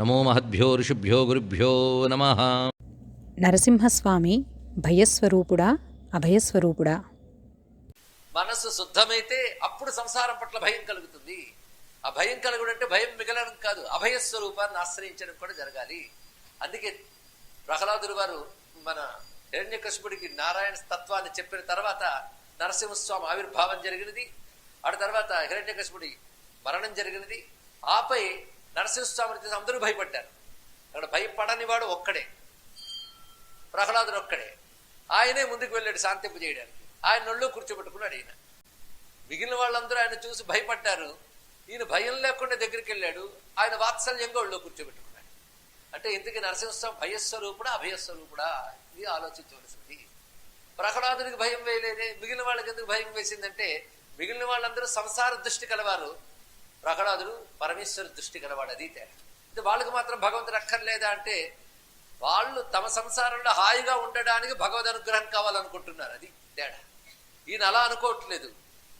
నమో మహద్భ్యో ఋషిభ్యో గురుభ్యో నమ. నరసింహస్వామి భయస్వరూపుడా అభయస్వరూపుడా? మనస్సు శుద్ధమైతే అప్పుడు సంసారం పట్ల భయం కలుగుతుంది. ఆ భయం కలుగుడు అంటే భయం మిగలడం కాదు అభయ స్వరూపాన్ని ఆశ్రయించడం కూడా జరగాలి. అందుకే ప్రహ్లాదుడు వారు మన హిరణ్యకశిపుడికి నారాయణ తత్వాన్ని చెప్పిన తర్వాత నరసింహస్వామి ఆవిర్భావం జరిగినది. ఆ తర్వాత హిరణ్యకశిపుడి మరణం జరిగినది. ఆపై నరసింహస్వామిని చూసి అందరూ భయపడ్డారు. అక్కడ భయపడని వాడు ఒక్కడే. ప్రహ్లాదుడు ఒక్కడే. ఆయనే ముందుకు వెళ్ళాడు శాంతింపు చేయడానికి. ఆయన నొళ్ళు కూర్చోబెట్టుకున్నాడు ఈయన. మిగిలిన వాళ్ళందరూ ఆయన చూసి భయపడ్డారు. ఈయన భయం లేకుండా దగ్గరికి వెళ్ళాడు. ఆయన వాత్సల్యంగా ఒళ్ళో కూర్చోబెట్టుకున్నాడు. అంటే ఇంతకీ నరసింహస్వామి భయస్వరూపుడా అభయస్వరూపుడా? ఇది ఆలోచించవలసింది. ప్రహ్లాదునికి భయం వేయలేదే. మిగిలిన వాళ్ళకి ఎందుకు భయం వేసిందంటే మిగిలిన వాళ్ళందరూ సంసార దృష్టి కలవారు. ప్రహ్లాదుడు పరమేశ్వర దృష్టి కలవాడు అది తేడా. అంటే వాళ్ళకి మాత్రం భగవంతుడు అక్కర్లేదా అంటే వాళ్ళు తమ సంసారంలో హాయిగా ఉండడానికి భగవద్ అనుగ్రహం కావాలనుకుంటున్నారు అది తేడా. ఈయన అలా అనుకోవట్లేదు.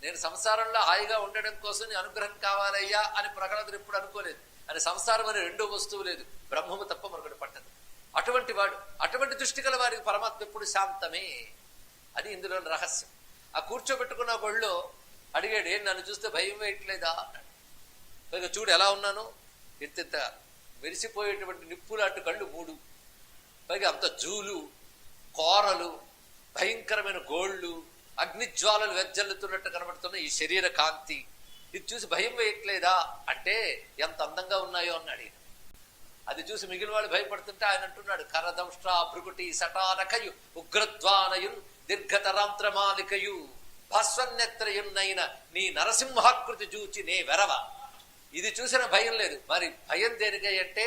నేను సంసారంలో హాయిగా ఉండడం కోసం నీ అనుగ్రహం కావాలయ్యా అని ప్రహ్లాదుడు ఎప్పుడు అనుకోలేదు. అని సంసారం అనే రెండో వస్తువు లేదు. బ్రహ్మము తప్ప మరొకటి పట్టదు. అటువంటి వాడు అటువంటి దృష్టి గల వారికి పరమాత్మ ఎప్పుడు శాంతమే? అది ఇందులో రహస్యం. ఆ కూర్చోబెట్టుకున్న ఒళ్ళో అడిగాడు ఏం నన్ను చూస్తే భయం వేయట్లేదా? అన్నాడు. పైగా చూడు ఎలా ఉన్నాను? ఇంత మెరిసిపోయేటువంటి నిప్పులాంటి కళ్ళు మూడు. పైగా అంత జూలు కోరలు భయంకరమైన గోళ్ళు అగ్నిజ్వాలలు వెజ్జల్లుతున్నట్టు కనబడుతున్న ఈ శరీర కాంతి. ఇది చూసి భయం వేయట్లేదా? అంటే ఎంత అందంగా ఉన్నాయో అన్నాడు ఈయన అది చూసి మిగిలిన వాళ్ళు భయపడుతుంటే ఆయన అంటున్నాడు కరదంష్ట్రా భృగుటి సటానకయు ఉగ్రద్వానయున్ దీర్ఘతరాంత్రమాలికయు భాస్వన్నెత్రయున్నైన నీ నరసింహాకృతి చూచి నే వెరవ. ఇది చూసిన భయం లేదు. మరి భయం దేనికై అంటే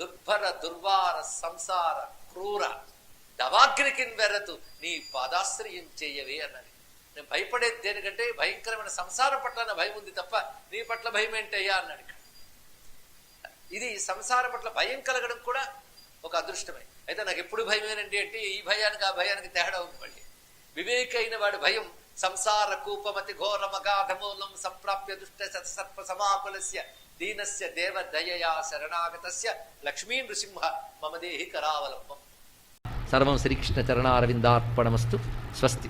దుర్భర దుర్వార సంసార క్రూర దవాగ్నికి వెరతు నీ పాదాశ్రయం చేయవే అన్నది. నేను భయపడేది దేనికంటే భయంకరమైన సంసారం పట్ల భయం ఉంది తప్ప నీ పట్ల భయం ఏంటయ్యా అన్నాడు ఇక్కడ. ఇది సంసారం పట్ల భయం కలగడం కూడా ఒక అదృష్టమే. అయితే నాకు ఎప్పుడు భయమేనండి అంటే ఈ భయానికి ఆ భయానికి తేడా ఉంది మళ్ళీ. వివేకైన వాడి భయం ಸಂಸಾರ ಕೂಪಮತಿ ಘೋರ ಮಗಾಧ ಮೂಲಂ ಸಂಪ್ರಾಪ್ಯ ದುಷ್ಟ ಸರ್ಪ ಸಮಾಕುಲಸ್ಯ ದೀನಸ್ಯ ದೇವ ದಯೆಯ ಶರಣಾಗತಸ್ಯ ಲಕ್ಷ್ಮೀ ನೃಸಿಂಹ ಮಮ ದೇಹಿ ಕರಾವಲಂಬಂ. ಸರ್ವಂ ಶ್ರೀಕೃಷ್ಣ ಚರಣಾರವಿಂದಾರ್ಪಣಮಸ್ತು. ಸ್ವಸ್ತಿ.